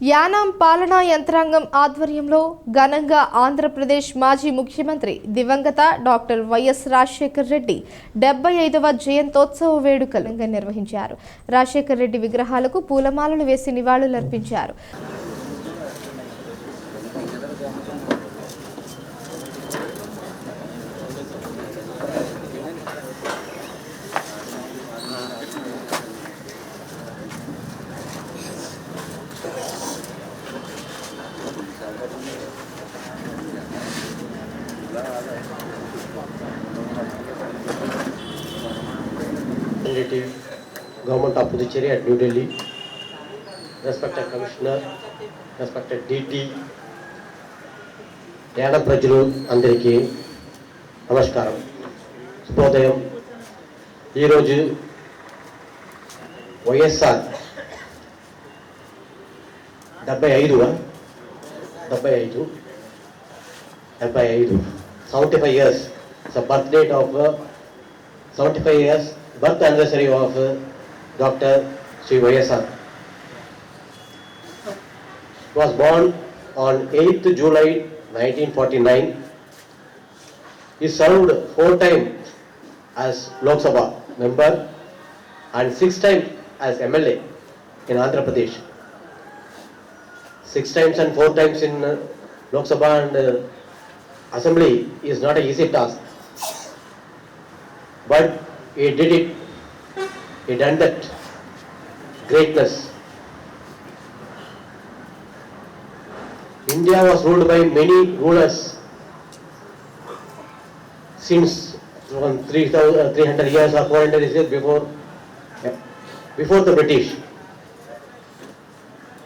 యానాం పాలనా యంత్రాంగం ఆధ్వర్యంలో ఘనంగా ఆంధ్రప్రదేశ్ మాజీ ముఖ్యమంత్రి దివంగత డాక్టర్ వైఎస్ రాజశేఖర్ రెడ్డి డెబ్బై ఐదవ జయంతోత్సవ వేడుకలు నిర్వహించారు. రాజశేఖర్ రెడ్డి విగ్రహాలకు పూలమాలలు వేసి నివాళులర్పించారు. Puducherry at New Delhi, respected commissioner, respected DT, యాన ప్రజలు అందరికీ నమస్కారం శుభోదయం ఈరోజు వైఎస్ఆర్ డెబ్బై ఐదు డెబ్బై ఐదు డెబ్బై ఐదు seventy five years birth date of 75 years birth anniversary of uh, Dr. Sri YSR. Was born on 8th July 1949. He served four times as Lok Sabha member and six times as MLA in Andhra Pradesh. Six times and four times in uh, Lok Sabha and uh, Assembly is not an easy task. But he did it. That greatness. India was ruled by many rulers since from 3000 uh, 300 years or 400 years before, before the British.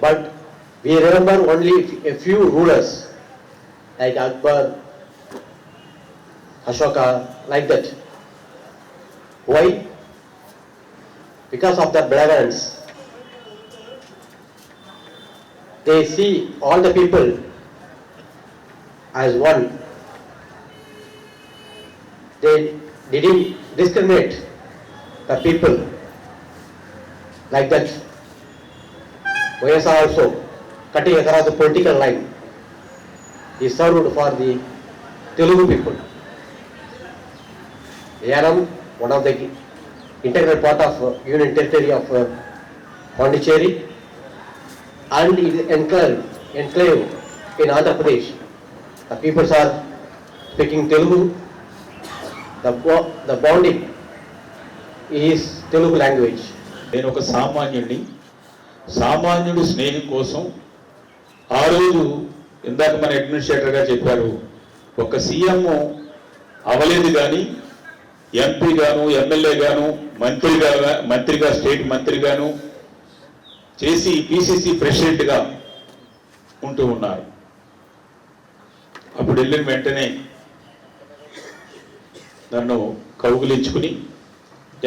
But we remember only a few rulers like Akbar, Ashoka, like that. Why? Because of their benevolence. They see all the people as one. They didn't discriminate the people like that. YSR also cutting across the political line. He served for the Telugu people. Yanam one of the integral part of union territory of Pondicherry and it ఎన్క్లర్ enclave in Andhra Pradesh the peoples are speaking Telugu the bonding is Telugu language నేను ఒక సామాన్యుడిని సామాన్యుడు స్నేహం కోసం ఆ రోజు ఇందాక మన అడ్మినిస్ట్రేటర్గా చెప్పారు ఒక సీఎం అవలేదు కానీ ఎంపీ గాను ఎమ్మెల్యే గాను మంత్రిగా మంత్రిగా స్టేట్ మంత్రిగాను చేసి పిసిసి ప్రెసిడెంట్గా ఉంటూ ఉన్నారు. అప్పుడు వెళ్ళిన వెంటనే నన్ను కౌగులించుకుని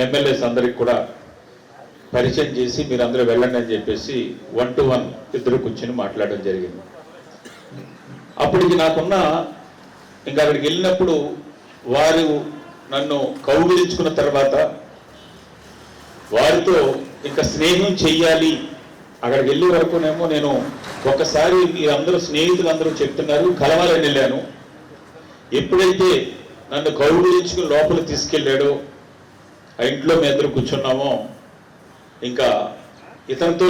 ఎమ్మెల్యేస్ అందరికి కూడా పరిచయం చేసి మీరందరూ వెళ్ళండి అని చెప్పేసి వన్ టు వన్ ఇద్దరు కూర్చొని మాట్లాడడం జరిగింది. అప్పటికి నాకున్న ఇంకా అక్కడికి వెళ్ళినప్పుడు వారు నన్ను కౌగులించుకున్న తర్వాత వారితో ఇంకా స్నేహం చెయ్యాలి. అక్కడికి వెళ్ళే వరకునేమో నేను ఒకసారి మీరందరూ స్నేహితులు అందరూ చెప్తున్నారు కలవాలని వెళ్ళాను. ఎప్పుడైతే నన్ను కౌగిలించుకుని లోపల తీసుకెళ్ళాడో ఆ ఇంట్లో మీ అందరూ కూర్చున్నామో ఇంకా ఇతనితో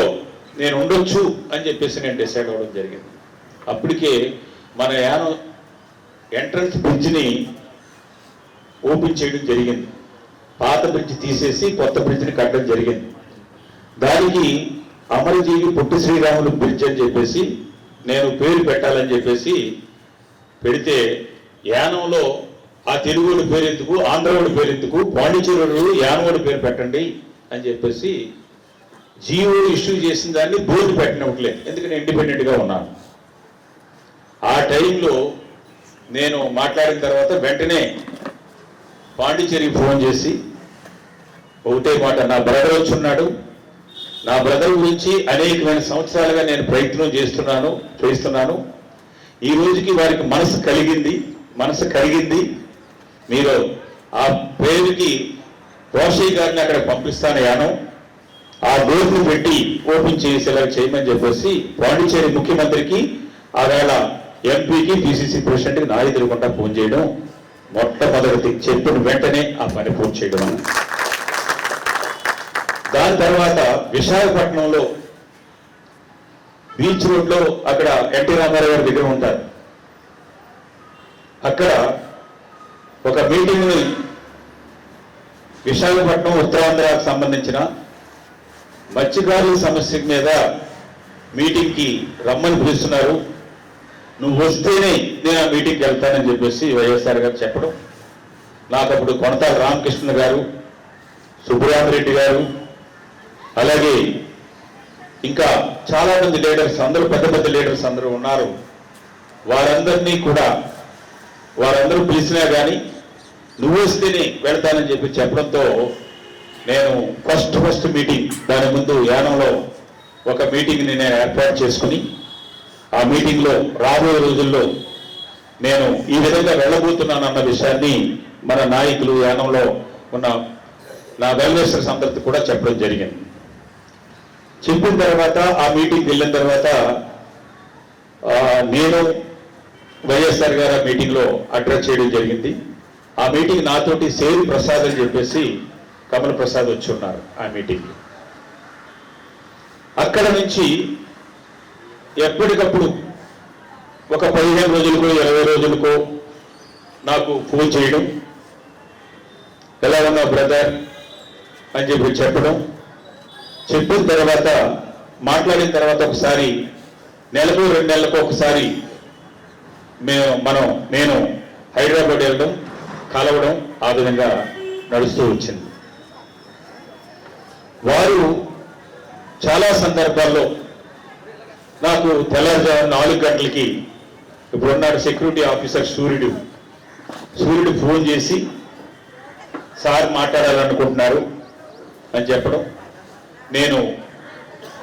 నేను ఉండొచ్చు అని చెప్పేసి నేను డిసైడ్ అవ్వడం జరిగింది. అప్పటికే మన యానం ఎంట్రన్స్ బ్రిడ్జ్ని ఓపెన్ చేయడం జరిగింది. పాత బ్రిడ్జ్ తీసేసి కొత్త బ్రిడ్జ్ని కట్టడం జరిగింది. దానికి అమరజీవి పొట్టి శ్రీరాములు బ్రిడ్జ్ అని చెప్పేసి నేను పేరు పెట్టాలని చెప్పేసి పెడితే యానంలో ఆ తెలుగుడి పేరు ఎందుకు ఆంధ్రవాడి పేరు ఎందుకు పాండిచేరుడు యానవాడి పేరు పెట్టండి అని చెప్పేసి జియో ఇష్యూ చేసిన దాన్ని బోర్డు పెట్టినట్లేదు ఎందుకంటే ఇండిపెండెంట్గా ఉన్నాను. ఆ టైంలో నేను మాట్లాడిన తర్వాత వెంటనే పాండిచేరికి ఫోన్ చేసి ఒకటే మాట నా బ్రదర్ వచ్చున్నాడు. నా బ్రదర్ గురించి అనేకమైన సంవత్సరాలుగా నేను ప్రయత్నం చేస్తున్నాను చేస్తున్నాను ఈ రోజుకి వారికి మనసు కలిగింది మనసు కలిగింది. మీరు ఆ పేరుకి రోషయ్య గారిని అక్కడ పంపిస్తాను యానం. ఆ బోర్డును పెట్టి ఓపెన్ చేసేలా చేయమని చెప్పేసి పాండిచేరి ముఖ్యమంత్రికి ఆ వేళ ఎంపీకి పిసిసి ప్రెసిడెంట్కి నా ఎదురుకుండా ఫోన్ చేయడం మొట్టమొదటి చెప్పిన వెంటనే ఆ పని పూర్తి చేయడం దాని తర్వాత విశాఖపట్నంలో బీచ్ రోడ్లో అక్కడ ఎన్టీ రామారావు గారి దగ్గర ఉంటారు. అక్కడ ఒక మీటింగ్ని విశాఖపట్నం ఉత్తరాంధ్రకు సంబంధించిన మత్స్యకారుల సమస్య మీద మీటింగ్కి రమ్మని పిలుస్తున్నారు. నువ్వు వస్తేనే నేను ఆ మీటింగ్కి వెళ్తానని చెప్పేసి వైఎస్ఆర్ గారు చెప్పడం. నాకు అప్పుడు కొనతాల రామకృష్ణ గారు సుబ్రహ్మరెడ్డి గారు అలాగే ఇంకా చాలామంది లీడర్స్ అందరూ పెద్ద పెద్ద లీడర్స్ అందరూ ఉన్నారు. వారందరినీ కూడా వారందరూ పిలిచినా కానీ నువ్వు వస్తేనే వెళ్తానని చెప్పి చెప్పడంతో నేను ఫస్ట్ ఫస్ట్ మీటింగ్ దాని ముందు యానంలో ఒక మీటింగ్ని నేను ఏర్పాటు చేసుకుని ఆ మీటింగ్లో రాబోయే రోజుల్లో నేను ఈ విధంగా వెళ్ళబోతున్నాను అన్న విషయాన్ని మన నాయకులు యానంలో ఉన్న నా వెల్వేసర్స్ అందరికీ కూడా చెప్పడం జరిగింది. చెప్పిన తర్వాత ఆ మీటింగ్ వెళ్ళిన తర్వాత నేను వైఎస్ఆర్ గారు ఆ మీటింగ్లో అడ్రస్ చేయడం జరిగింది. ఆ మీటింగ్ నాతోటి సేవి ప్రసాద్ అని చెప్పేసి కమల్ ప్రసాద్ వచ్చి ఉన్నారు ఆ మీటింగ్ అక్కడ నుంచి ఎప్పటికప్పుడు ఒక పదిహేను రోజులకో ఇరవై రోజులకో నాకు ఫోన్ చేయడం. ఎలా ఉన్నా బ్రదర్ అని చెప్పి చెప్పడం. చెప్పిన తర్వాత మాట్లాడిన తర్వాత ఒకసారి నెలకు రెండు నెలలకు ఒకసారి మేము మనం నేను హైదరాబాద్ వెళ్ళడం కలవడం ఆ విధంగా నడుస్తూ వచ్చింది. వారు చాలా సందర్భాల్లో నాకు తెల్లవారుజాము నాలుగు గంటలకి ఇప్పుడున్నాడు సెక్యూరిటీ ఆఫీసర్ సూర్యుడు. సూర్యుడు ఫోన్ చేసి సార్ మాట్లాడాలనుకుంటున్నారు అని చెప్పడం. నేను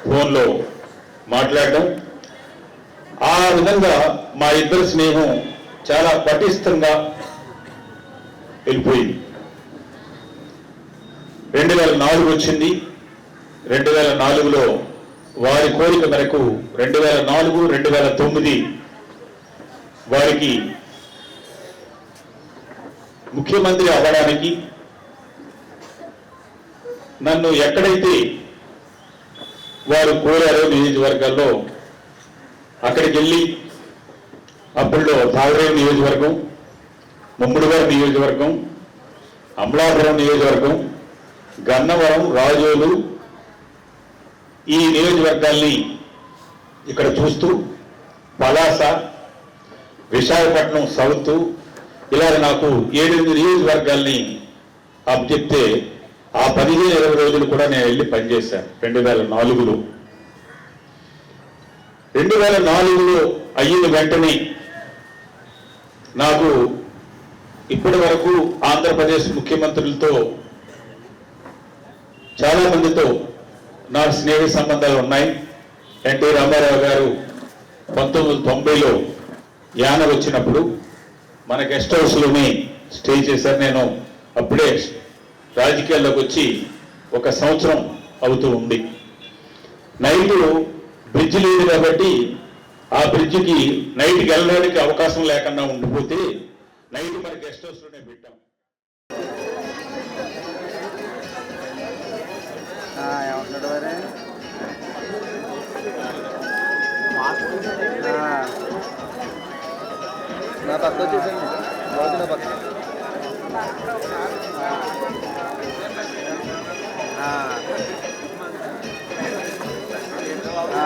ఫోన్లో మాట్లాడడం. ఆ విధంగా మా ఇద్దరి స్నేహం చాలా పటిష్టంగా వెళ్ళిపోయింది. రెండు వేల నాలుగు వచ్చింది. రెండు వేల నాలుగులో వారి కోరిక మేరకు రెండు వేల నాలుగు రెండు వేల తొమ్మిది వారికి ముఖ్యమంత్రి అవ్వడానికి నన్ను ఎక్కడైతే వారు కోరారో నియోజకవర్గాల్లో అక్కడికి వెళ్ళి అప్పుడులో తాగరేవు నియోజకవర్గం ముమ్మిడివారి నియోజకవర్గం అమలాపురం నియోజకవర్గం గన్నవరం రాజోలు ఈ నియోజకవర్గాల్ని ఇక్కడ చూస్తూ పలాస విశాఖపట్నం సౌత్ ఇలా నాకు ఏడెనిమిది నియోజకవర్గాల్ని అప్పచెప్తే ఆ పదిహేను ఇరవై రోజులు కూడా నేను వెళ్ళి పనిచేశాను. రెండు వేల నాలుగులో. రెండు వేల నాలుగులో అయిన వెంటనే నాకు ఇప్పటి వరకు ఆంధ్రప్రదేశ్ ముఖ్యమంత్రులతో చాలా మందితో నా స్నేహ సంబంధాలు ఉన్నాయి. ఎన్టీ రామారావు గారు పంతొమ్మిది వందల తొంభైలో యాన వచ్చినప్పుడు మన గెస్ట్ హౌస్లోనే స్టే చేశారు. నేను అప్పుడే రాజకీయాల్లోకి వచ్చి ఒక సంవత్సరం అవుతూ ఉంది. నైటు బ్రిడ్జ్ లేదు కాబట్టి ఆ బ్రిడ్జికి నైట్కి వెళ్ళడానికి అవకాశం లేకుండా ఉండిపోతే నైట్ మన గెస్ట్ హౌస్లోనే పెట్టాం. నా పక్క వచ్చేసండి రోజు నా పక్క ఆ. ఆ.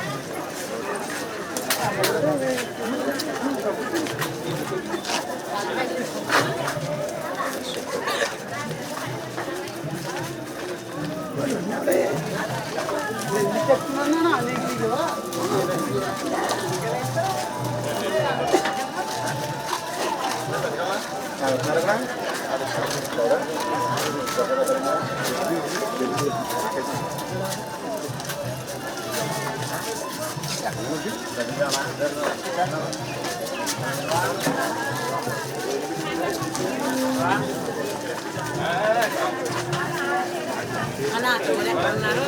అన్నా చూడన్నారు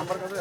আমার কাছে